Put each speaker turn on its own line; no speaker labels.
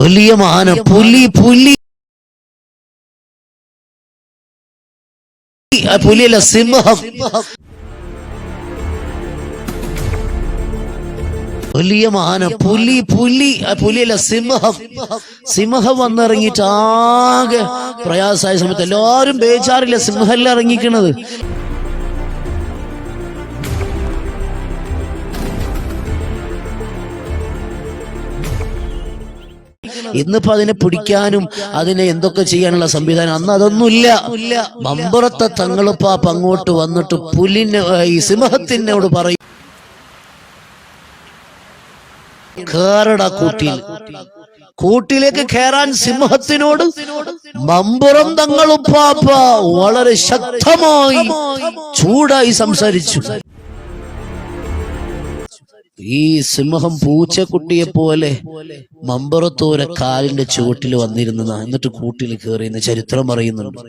വലിയ മാന. പുലി പുലി. പുലിയല്ല സിംഹം. വലിയ മാന. പുലി പുലി. പുലിയല്ല സിംഹം. സിംഹം വന്നിറങ്ങിയിട്ട് ആകെ പ്രയാസമായ സമയത്ത് എല്ലാവരും ബേജാറില്ല. സിംഹല്ല ഇറങ്ങിക്കണത്. ഇന്നിപ്പോ അതിനെ പിടിക്കാനും അതിനെ എന്തൊക്കെ ചെയ്യാനുള്ള സംവിധാനം? അന്ന് അതൊന്നുമില്ല മമ്പുറത്തെ തങ്ങളിപ്പാപ്പ അങ്ങോട്ട് വന്നിട്ട് പുലിന് ഈ സിംഹത്തിനോട് പറയും. കേറട കൂട്ടിൽ. കൂട്ടിലേക്ക് കയറാൻ സിംഹത്തിനോട് മമ്പുറം തങ്ങളുപ്പാപ്പ വളരെ ശക്തമായി ചൂടായി സംസാരിച്ചു. ഈ സിംഹം പൂച്ചക്കുട്ടിയെ പോലെ മമ്പറത്തോര കാലിന്റെ ചുവട്ടിൽ വന്നിരുന്നു എന്നിട്ട് കൂട്ടിൽ കയറിയെന്ന് ചരിത്രം പറയുന്നുണ്ട്.